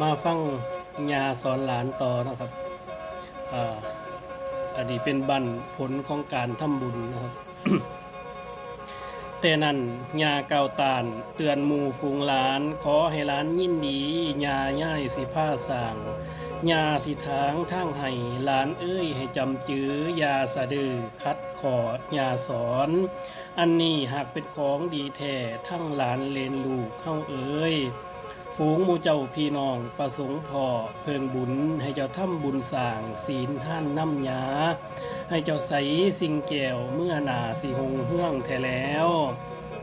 มาฟังยาสอนหลานต่อนะครับอันนี้เป็นบันผลของการทำบุญนะครับ แต่นั้นยาเกาตานเตือนหมู่ฝูงหลาน ขอให้หลานยินดียาย่ายสิผ้าสางยาสิทางทางให้หลานเอ้ยให้จำจื้อยาสะดือคัดขอยาสอน อันนี้หากเป็นของดีแท้ทั้งหลานเลนลูกเข้าเอ้ย ฝูงมูเจ้าพี่น้องประสงค์พอเพิงบุญให้เจ้าทำบุญสร้างศีลท่านน้ำยาให้เจ้าใสสิ่งแก้วเมื่อหนาสิหงเฮืองแท้แล้ว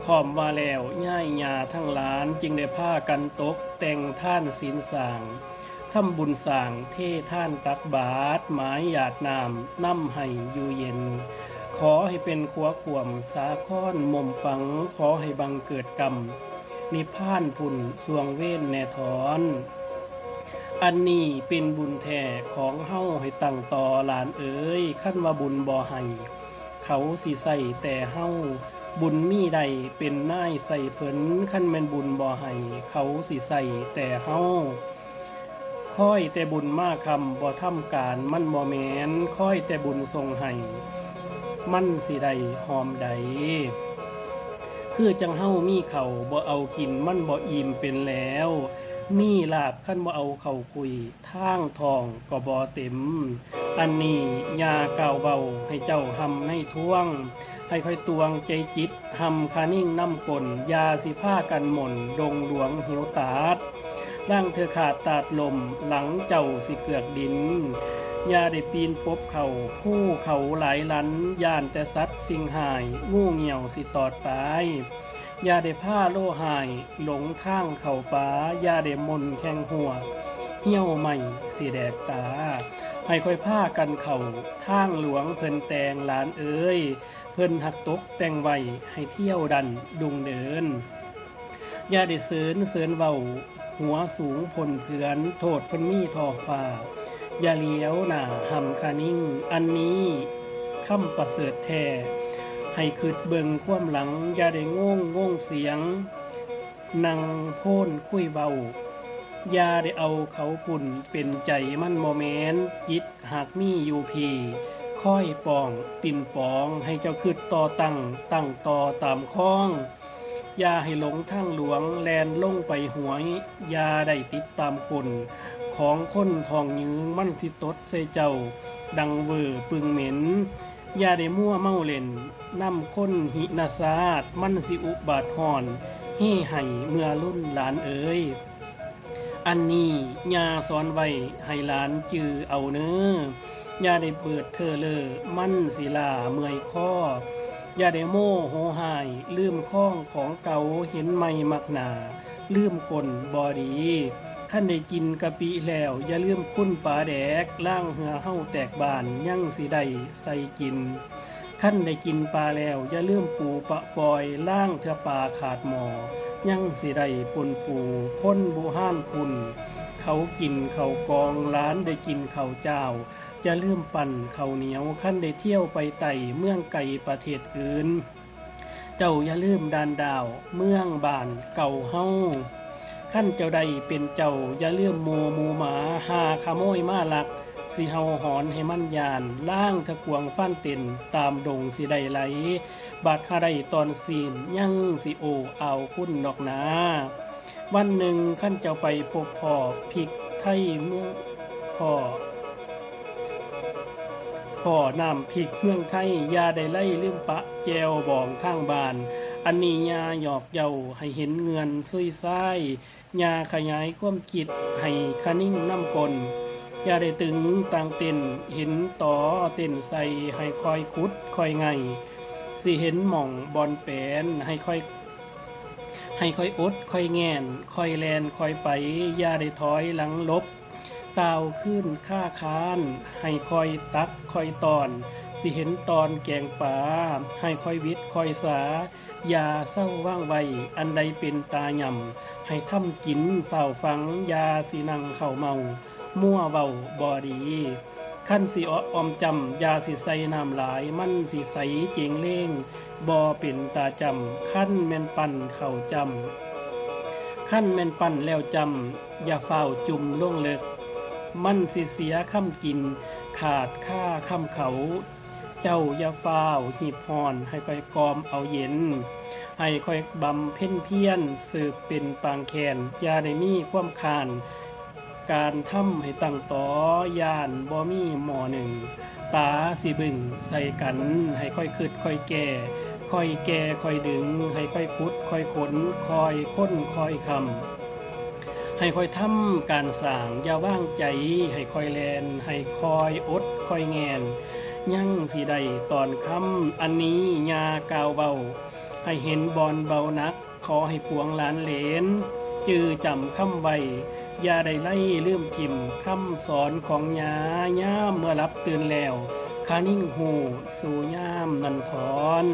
ขอมว่าแล้วย่ายยาทั้งหลานจึงได้ผ้ากันตกแต่งท่านศีลสร้างทำบุญสร้างเท่ท่านตักบาตรหมายหยาดน้ำน้ำให้อยู่เย็น ขอให้เป็นขัวขวมสาค้อนมมฝังขอให้บังเกิดกรรม นิพพานพุ่นสวงเว้นแน่ถอน อันนี้เป็นบุญแท้ของเฮ้าให้ตั้งต่อหลานเอ๋ยขั้นว่าบุญบ่ให้เขาสิใส่แต่เฮ้าบุญมีใดเป็นนายใส่เพิ่นขั้นแม่นบุญบ่ให้เขาสิใส่แต่เฮ้าค่อยแต่บุญมากคำบ่ทำการมันบ่แมนค่อยแต่บุญทรงให้มันสิใดหอมใด คือจังเฮ้ามีเขาบ่เอากินมันบ่อิ่มเป็นแล้ว มีลาบขั้นบ่เอาเข้าคุยทางทองก็บ่เต็ม อันนี้ยาเก่าเบาให้เจ้าหำให้ท่วง ให้ค่อยตวงใจจิตหำคานิ่งน้ำกลยาสิผ้ากันหม่นดงหลวงหิวตาดร่างเธอขาดตาดลมหลังเจ้าสิเกือกดิน ยาได้ปีนปบเขาผู้เขาหลายลันย่านแต่สัตว์สิ่งหาย งูเหี่ยวสิตอดตายยาได้ผ้าโลหาย หลงทางเข่าป้ายาได้มนแข้งหัว เหี่ยวใหม่สีแดกตา ให้ค่อยผ้ากันเข่าทางหลวงเพิ่นแตงหลานเอ้ย เพิ่นหักตกแต่งไว้ให้เที่ยวดันดุงเดินอย่าได้เสริญเสริญเว้าหัวสูงพลเพือน โทษพนมีทอฟ้า อย่าเลี้ยวหน้าหำคานิ่ง อันนี้คำประเสริฐแท้ให้คืดเบิงความหลัง อย่าได้ง่งง่งเสียงนังโพ่นคุยเบาอย่าได้เอาเขาปุ่นเป็นใจมันโมเมนจิตหากมีอยู่พีค่อยปองปิ่นปองให้เจ้าคืดต่อตั้งตั้งต่อตามข้องอย่าให้หลงทางหลวงแลนลงไปหวยอย่าได้ติดตามกล ของคนทองยืงมันสิตดใส่เจ้า ดังเวอร์ปึงเหม็นยาได้มั่วเมาเล่นน้ำค้นหินาซาดมันสิอุบาทหอนเฮ่ไห้เมื่อรุ่นหลานเอ๋ยอันนี้ยาสอนไว้ให้หลานจือเอาเนื้อย่าได้เปิดเธอเลอมันสิลาเมื่อยข้อ อย่าได้โม่โหหาย ลืมข้องของเก่าเห็นไม่มักหนา ลืมกลบอดี ขั้นได้กินกะปิแล้ว อย่าลืมคุ้นปลาแดกล่างเหือเฮาแตกบานยั่งสิได้ใส่กิน ขั้นได้กินปลาแล้ว อย่าลืมปูปะปอยล่างเถอปลาขาดหมอ ยังสิได้ปนปูพ้นบุห้านพุนเขากินเขากองร้านได้กินเขาเจ้าจะลืมปั่นเขาเหนียวขั้นได้เที่ยวไปไต่เมืองไก่ประเทศอื่น เจ้าอย่าลืมดานดาว เมืองบานเก่าเฮา ขั้นเจ้าใดเป็นเจ้าอย่าลืมหมูหมูหมาหาขโมยมาลัก สิเฮาหอนให้มันยาน ล่างทะกวงฟันเต็นตามดงสิได้ไหล บาดหาไดตอนศีลยังสิโอเอาคุณดอกนาวันหนึ่งขั้นเจ้าไปพบพ่อพิกไทยเมืองพ่อพ่อนำพริกเมืองไทยยาได้ไล่ลืมปะแจวบองทางบาน อันนี้ยาหยอกเยาให้เห็นเงินซุยซ้ายยาขยายความคิดให้คนิ่งน้ำกลอย่าได้ตึงต่างเต้นเห็นต่อเต้นใส่ให้คอยคุดคอยไงสิเห็นหม่องบอลแปนให้คอยให้คอยอดคอยแงนคอยแลนคอยไปอย่าได้ถอยหลังลบตาวขึ้นค่าค้าน ให้คอยตักคอยตอน สิเห็นตอนแกงป่าให้คอยวิทย์คอยสา อย่าเศร้าว่างไวอันใดเป็นตาหย่ำให้ทำกินเฝ้าฟังยาสินังเข้าเมา มั่วเว้าบอดีขั้นสิออมจำยาสิใสน้ำหลาย มันสิใสเจงเล่งบอเป็นตาจำขั้นแม่นปั่นเข่าจำขั้นแม่นปั่นแล้วจำอย่าเฝ้าจุ่มล่วงเลิกมันสิเสียค่ำกิน ขาดค่าค่ำเขา เจ้าอย่าฟ้าวหีบพรให้ค่อยกอมเอาเย็น ให้ค่อยบำเพ็ญเพียรสืบเป็นปางแขนอย่าได้มีความคาน การทำให้ตั้งต่อยานบ่มีหมอหนึ่งตาสิบึงใส่กัน ให้ค่อยคืดค่อยแก่ค่อยแก่ค่อยดึง ให้ค่อยคุดค่อยขนค่อยค้นค่อยคำให้ค่อยทำการสางอย่าว่างใจ ให้ค่อยแลน ให้คอยอดค่อยแงน ยังสิได้ตอนคำอันนี้ยากาวเบา ให้เห็นบอลเบานัก ขอให้ปวงหลานเหลน จือจำคำไว้อย่าได้ไล่ลืมทิมคำสอนของยาย่ามเมื่อรับตื่นแล้วคานิ่งหูสู่ย่ามนันทอน